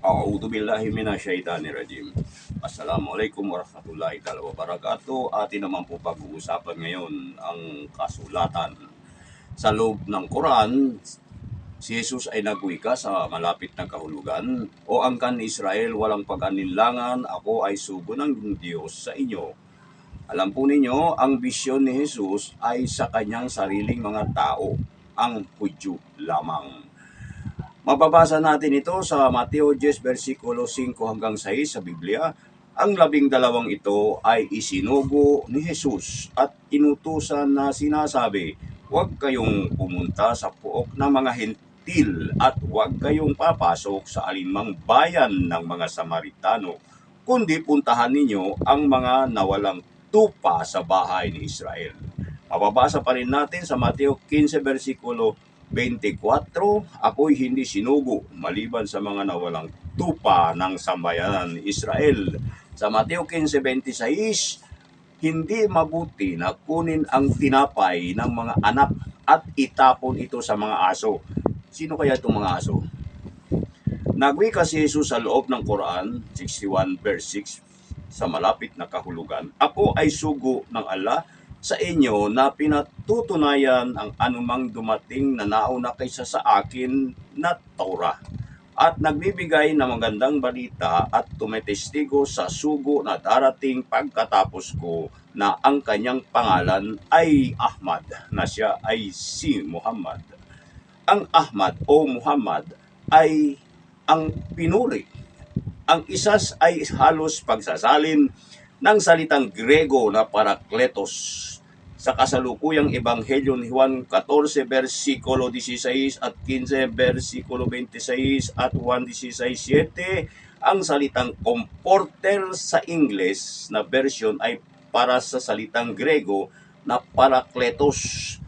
A'udhu billahi minasyaitanir rajim. Assalamualaikum warahmatullahi taala wabarakatuh. Atin naman po pag-uusapan ngayon ang kasulatan. Sa loob ng Quran, si Jesus ay nagwika sa malapit na kahulugan, O angkan Israel, walang pag-anilangan, ako ay sugo ng Diyos sa inyo. Alam po ninyo, ang bisyon ni Jesus ay sa kanyang sariling mga tao, ang Hudyo lamang. Mababasa natin ito sa Mateo 10 versikulo 5 hanggang 6 sa Biblia. Ang labing dalawang ito ay isinugo ni Jesus at inutusan na sinasabi, huwag kayong pumunta sa puok ng mga hentil at huwag kayong papasok sa alinmang bayan ng mga Samaritano, kundi puntahan ninyo ang mga nawalang tupa sa bahay ni Israel. Mababasa pa rin natin sa Mateo 15 versikulo 24, ako'y hindi sinugo maliban sa mga nawalang tupa ng sambayanan Israel. Sa Mateo 15.26, hindi mabuti na kunin ang tinapay ng mga anak at itapon ito sa mga aso. Sino kaya itong mga aso? Nagwika si Jesus sa loob ng Quran, 61 verse 6, sa malapit na kahulugan. Ako ay sugo ng Allah sa inyo na pinatutunayan ang anumang dumating na nauna kaysa sa akin na Torah at nagbibigay ng magandang balita at tumetestigo sa sugo na darating pagkatapos ko na ang kanyang pangalan ay Ahmad na siya ay si Muhammad. Ang Ahmad o Muhammad ay ang pinuri. Ang isas ay halos pagsasalin ng salitang Grego na parakletos. Sa kasalukuyang ebanghelyo ni Juan 14 versikulo 16 at 15 versikulo 26 at 1.16.7 ang salitang comforter sa Ingles na version ay para sa salitang Grego na parakletos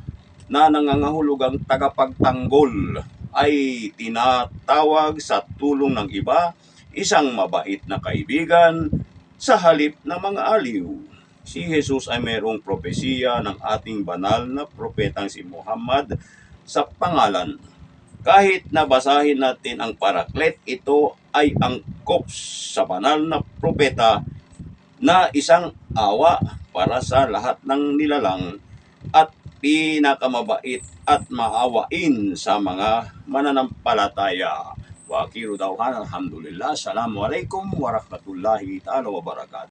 na nangangahulugang tagapagtanggol ay tinatawag sa tulong ng iba isang mabait na kaibigan sa halip ng mga aliw si Jesus ay mayroong propesiya ng ating banal na propetang si Muhammad sa pangalan. Kahit nabasahin natin ang paraklet, ito ay angkop sa banal na propeta na isang awa para sa lahat ng nilalang at pinakamabait at maawain sa mga mananampalataya. Wakiru dawhan, alhamdulillah. Assalamualaikum warahmatullahi ta'ala wabarakatuh.